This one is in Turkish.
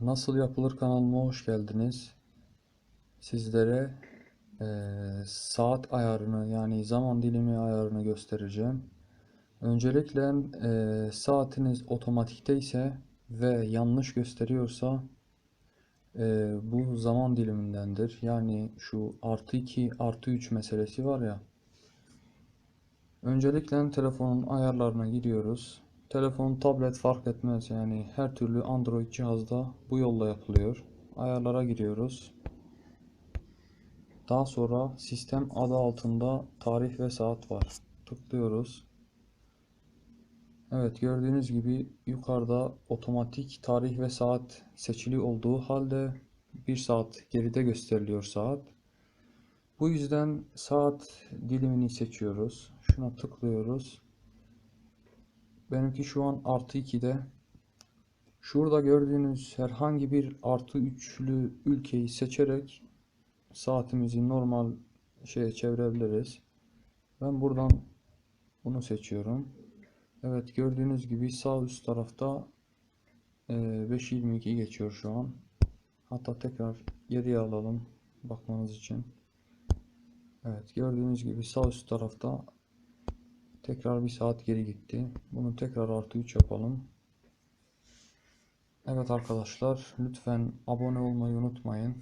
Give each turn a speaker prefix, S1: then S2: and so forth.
S1: Nasıl yapılır kanalıma hoş geldiniz. Sizlere eee, saat ayarını yani zaman dilimi ayarını göstereceğim. Öncelikle eee, saatiniz otomatikte ise ve yanlış gösteriyorsa eee, bu zaman dilimindendir. Yani şu artı 2 artı 3 meselesi var ya. Öncelikle telefonun ayarlarına giriyoruz. Telefon, tablet fark etmez yani her türlü Android cihazda bu yolla yapılıyor. Ayarlara giriyoruz. Daha sonra sistem adı altında tarih ve saat var. Tıklıyoruz. Evet gördüğünüz gibi yukarıda otomatik tarih ve saat seçili olduğu halde bir saat geride gösteriliyor saat. Bu yüzden saat dilimini seçiyoruz. Şuna tıklıyoruz. Benimki şu an artı 2'de. Şurada gördüğünüz herhangi bir artı üçlü ülkeyi seçerek saatimizi normal şeye çevirebiliriz. Ben buradan bunu seçiyorum. Evet gördüğünüz gibi sağ üst tarafta e, 5.22 geçiyor şu an. Hatta tekrar geriye alalım bakmanız için. Evet gördüğünüz gibi sağ üst tarafta tekrar bir saat geri gitti. Bunu tekrar artı 3 yapalım. Evet arkadaşlar lütfen abone olmayı unutmayın.